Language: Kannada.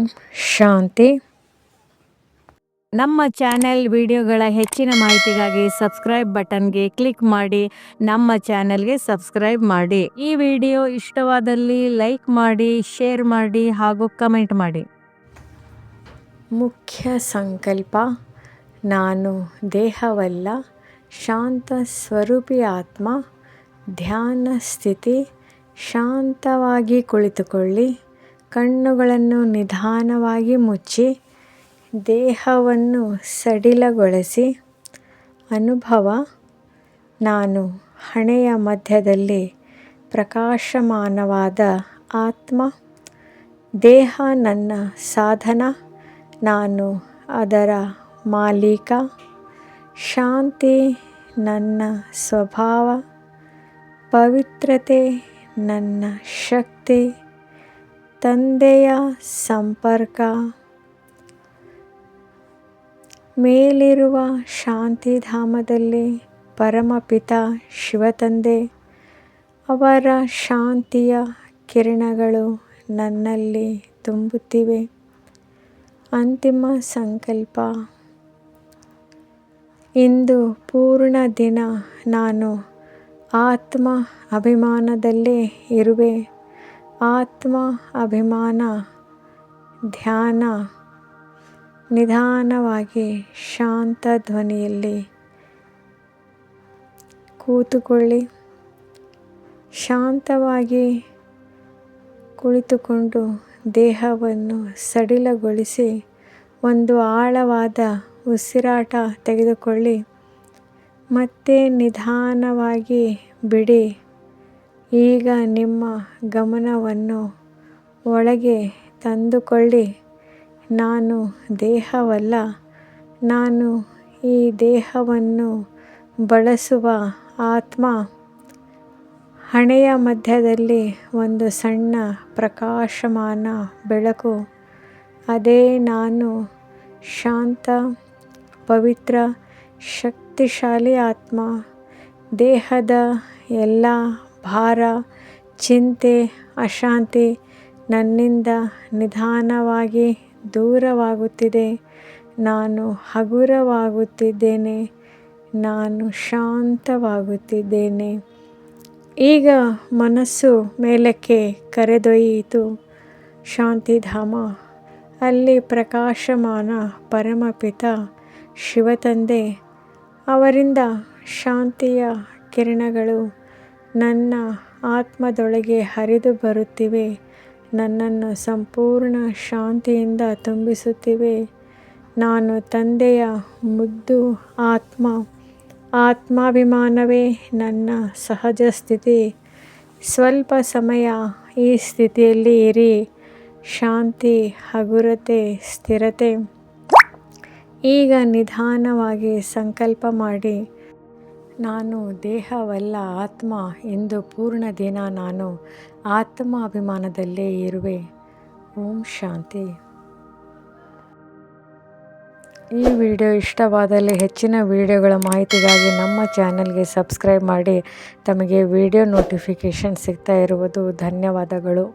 ಓಂ ಶಾಂತಿ. ನಮ್ಮ ಚಾನೆಲ್ ವಿಡಿಯೋಗಳ ಹೆಚ್ಚಿನ ಮಾಹಿತಿಗಾಗಿ ಸಬ್ಸ್ಕ್ರೈಬ್ ಬಟನ್ಗೆ ಕ್ಲಿಕ್ ಮಾಡಿ ನಮ್ಮ ಚಾನೆಲ್ಗೆ ಸಬ್ಸ್ಕ್ರೈಬ್ ಮಾಡಿ. ಈ ವಿಡಿಯೋ ಇಷ್ಟವಾದಲ್ಲಿ ಲೈಕ್ ಮಾಡಿ ಶೇರ್ ಮಾಡಿ ಹಾಗೂ ಕಮೆಂಟ್ ಮಾಡಿ. ಮುಖ್ಯ ಸಂಕಲ್ಪ ನಾನು ದೇಹವಲ್ಲ ಶಾಂತ ಸ್ವರೂಪಿ ಆತ್ಮ ಧ್ಯಾನ ಸ್ಥಿತಿ ಶಾಂತವಾಗಿ ಕುಳಿತುಕೊಳ್ಳಿ. ಕಣ್ಣುಗಳನ್ನು ನಿಧಾನವಾಗಿ ಮುಚ್ಚಿ, ದೇಹವನ್ನು ಸಡಿಲಗೊಳಿಸಿ, ಅನುಭವ, ನಾನು ಹಣೆಯ ಮಧ್ಯದಲ್ಲಿ ಪ್ರಕಾಶಮಾನವಾದ ಆತ್ಮ, ದೇಹ ನನ್ನ ಸಾಧನ, ನಾನು ಅದರ ಮಾಲೀಕ, ಶಾಂತಿ ನನ್ನ ಸ್ವಭಾವ, ಪವಿತ್ರತೆ ನನ್ನ ಶಕ್ತಿ ತಂದೆಯ ಸಂಪರ್ಕ. ಮೇಲಿರುವ ಶಾಂತಿಧಾಮದಲ್ಲಿ ಪರಮಪಿತ ಶಿವತಂದೆ, ಅವರ ಶಾಂತಿಯ ಕಿರಣಗಳು ನನ್ನಲ್ಲಿ ತುಂಬುತ್ತಿವೆ. ಅಂತಿಮ ಸಂಕಲ್ಪ. ಇಂದು ಪೂರ್ಣ ದಿನ. ನಾನು ಆತ್ಮ ಅಭಿಮಾನದಲ್ಲೇ ಇರುವೆ. ಆತ್ಮ, ಅಭಿಮಾನ, ಧ್ಯಾನ, ನಿಧಾನವಾಗಿ ಶಾಂತ ಧ್ವನಿಯಲ್ಲಿ ಕೂತುಕೊಳ್ಳಿ. ಶಾಂತವಾಗಿ ಕುಳಿತುಕೊಂಡು ದೇಹವನ್ನು ಸಡಿಲಗೊಳಿಸಿ ಒಂದು ಆಳವಾದ ಉಸಿರಾಟ ತೆಗೆದುಕೊಳ್ಳಿ. ಮತ್ತೆ ನಿಧಾನವಾಗಿ ಬಿಡಿ. ಈಗ ನಿಮ್ಮ ಗಮನವನ್ನು ಒಳಗೆ ತಂದುಕೊಳ್ಳಿ. ನಾನು ದೇಹವಲ್ಲ, ನಾನು ಈ ದೇಹವನ್ನು ಬಳಸುವ ಆತ್ಮ. ಹಣೆಯ ಮಧ್ಯದಲ್ಲಿ ಒಂದು ಸಣ್ಣ ಪ್ರಕಾಶಮಾನ ಬೆಳಕು. ಅದೇ ನಾನು ಶಾಂತ, ಪವಿತ್ರ, ಶಕ್ತಿಶಾಲಿ ಆತ್ಮ. ದೇಹದ ಎಲ್ಲ ಭಾರ, ಚಿಂತೆ, ಅಶಾಂತಿ ನನ್ನಿಂದ ನಿಧಾನವಾಗಿ ದೂರವಾಗುತ್ತಿದೆ. ನಾನು ಹಗುರವಾಗುತ್ತಿದ್ದೇನೆ. ನಾನು ಶಾಂತವಾಗುತ್ತಿದ್ದೇನೆ. ಈಗ ಮನಸ್ಸು ಮೇಲಕ್ಕೆ ಕರೆದೊಯ್ಯಿತು. ಶಾಂತಿಧಾಮ, ಅಲ್ಲಿ ಪ್ರಕಾಶಮಾನ ಪರಮಪಿತ ಶಿವತಂದೆ, ಅವರಿಂದ ಶಾಂತಿಯ ಕಿರಣಗಳು ನನ್ನ ಆತ್ಮದೊಳಗೆ ಹರಿದು ಬರುತ್ತಿವೆ. ನನ್ನನ್ನು ಸಂಪೂರ್ಣ ಶಾಂತಿಯಿಂದ ತುಂಬಿಸುತ್ತಿವೆ. ನಾನು ತಂದೆಯ ಮುದ್ದು ಆತ್ಮ. ಆತ್ಮಾಭಿಮಾನವೇ ನನ್ನ ಸಹಜ ಸ್ಥಿತಿ. ಸ್ವಲ್ಪ ಸಮಯ ಈ ಸ್ಥಿತಿಯಲ್ಲಿ ಇರಿ. ಶಾಂತಿ, ಹಗುರತೆ, ಸ್ಥಿರತೆ. ಈಗ ನಿಧಾನವಾಗಿ ಸಂಕಲ್ಪ ಮಾಡಿ. ನಾನು ದೇಹವಲ್ಲ ಆತ್ಮ ಎಂದು ಪೂರ್ಣ ದಿನ ನಾನು ಆತ್ಮ ಅಭಿಮಾನದಲ್ಲೇ ಇರುವೆ. ಓಂ ಶಾಂತಿ. ಈ ವಿಡಿಯೋ ಇಷ್ಟವಾದಲ್ಲಿ ಹೆಚ್ಚಿನ ವಿಡಿಯೋಗಳ ಮಾಹಿತಿಗಾಗಿ ನಮ್ಮ ಚಾನಲ್ಗೆ ಸಬ್ಸ್ಕ್ರೈಬ್ ಮಾಡಿ, ತಮಗೆ ವಿಡಿಯೋ ನೋಟಿಫಿಕೇಷನ್ ಸಿಗ್ತಾ ಇರುವುದು ಧನ್ಯವಾದಗಳು.